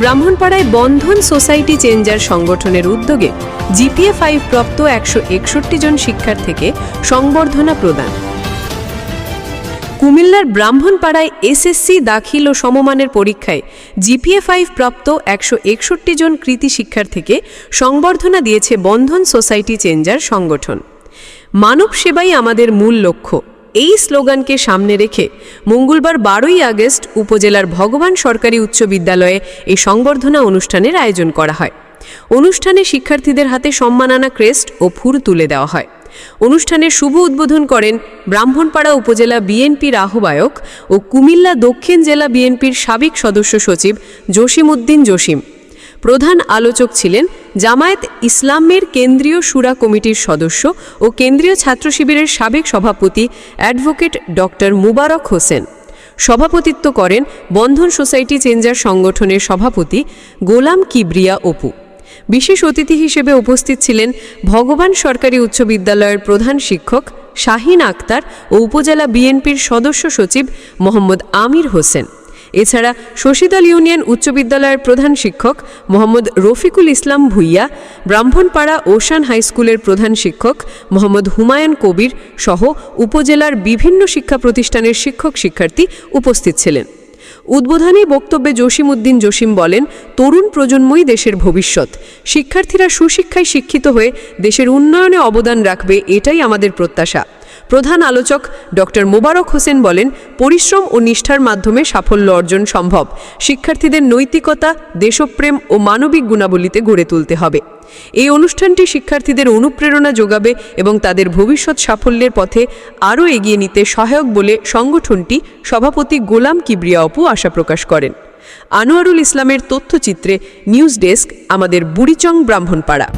ব্রাহ্মণপাড়ায় বন্ধন society changer সংগঠনের উদ্যোগে GPA five প্রাপ্ত একশো একষট্টি জন শিক্ষার্থীকে সংবর্ধনা প্রদান। কুমিল্লার ব্রাহ্মণপাড়ায় এসএসসি দাখিল ও সমমানের পরীক্ষায় জিপিএ ফাইভ প্রাপ্ত একশো একষট্টি জন কৃতি শিক্ষার্থীকে সংবর্ধনা দিয়েছে বন্ধন সোসাইটি চেঞ্জার সংগঠন। মানব সেবাই আমাদের মূল লক্ষ্য। এই স্লোগানকে সামনে রেখে মঙ্গলবার বারোই আগস্ট উপজেলার ভগবান সরকারি উচ্চ বিদ্যালয়ে এই সংবর্ধনা অনুষ্ঠানের আয়োজন করা হয়। অনুষ্ঠানে শিক্ষার্থীদের হাতে সম্মাননা ক্রেস্ট ও ফুর তুলে দেওয়া হয়। অনুষ্ঠানের শুভ উদ্বোধন করেন ব্রাহ্মণপাড়া উপজেলা বিএনপির আহ্বায়ক ও কুমিল্লা দক্ষিণ জেলা বিএনপির সাবেক সদস্য সচিব জসিম উদ্দিন জসিম। প্রধান আলোচক ছিলেন জামায়াত ইসলামের কেন্দ্রীয় সুরা কমিটির সদস্য ও কেন্দ্রীয় ছাত্র শিবিরের সাবেক সভাপতি অ্যাডভোকেট ডক্টর মুবারক হোসেন। সভাপতিত্ব করেন বন্ধন সোসাইটি চেঞ্জার সংগঠনের সভাপতি গোলাম কিবরিয়া অপু। বিশেষ অতিথি হিসেবে উপস্থিত ছিলেন ভগবান সরকারি উচ্চ বিদ্যালয়ের প্রধান শিক্ষক শাহিন আক্তার ও উপজেলা বিএনপির সদস্য সচিব মোহাম্মদ আমির হোসেন। এছাড়া শশীদল ইউনিয়ন উচ্চ বিদ্যালয়ের প্রধান শিক্ষক মোহাম্মদ রফিকুল ইসলাম ভুইয়া, ব্রাহ্মণপাড়া ওশান হাই স্কুলের প্রধান শিক্ষক মোহাম্মদ হুমায়ুন কবির সহ উপজেলার বিভিন্ন শিক্ষা প্রতিষ্ঠানের শিক্ষক শিক্ষার্থী উপস্থিত ছিলেন। উদ্বোধনী বক্তব্যে জসিম উদ্দিন জসিম বলেন, তরুণ প্রজন্মই দেশের ভবিষ্যৎ। শিক্ষার্থীরা সুশিক্ষায় শিক্ষিত হয়ে দেশের উন্নয়নে অবদান রাখবে এটাই আমাদের প্রত্যাশা। প্রধান আলোচক ডক্টর মোবারক হোসেন বলেন, পরিশ্রম ও নিষ্ঠার মাধ্যমে সাফল্য অর্জন সম্ভব। শিক্ষার্থীদের নৈতিকতা, দেশপ্রেম ও মানবিক গুণাবলীতে গড়ে তুলতে হবে। এই অনুষ্ঠানটি শিক্ষার্থীদের অনুপ্রেরণা যোগাবে এবং তাদের ভবিষ্যৎ সাফল্যের পথে আরও এগিয়ে নিতে সহায়ক বলে সংগঠনটি সভাপতি গোলাম কিবরিয়া অপু আশা প্রকাশ করেন। আনোয়ারুল ইসলামের তথ্যচিত্রে নিউজ ডেস্ক, আমাদের বুড়িচং ব্রাহ্মণপাড়া।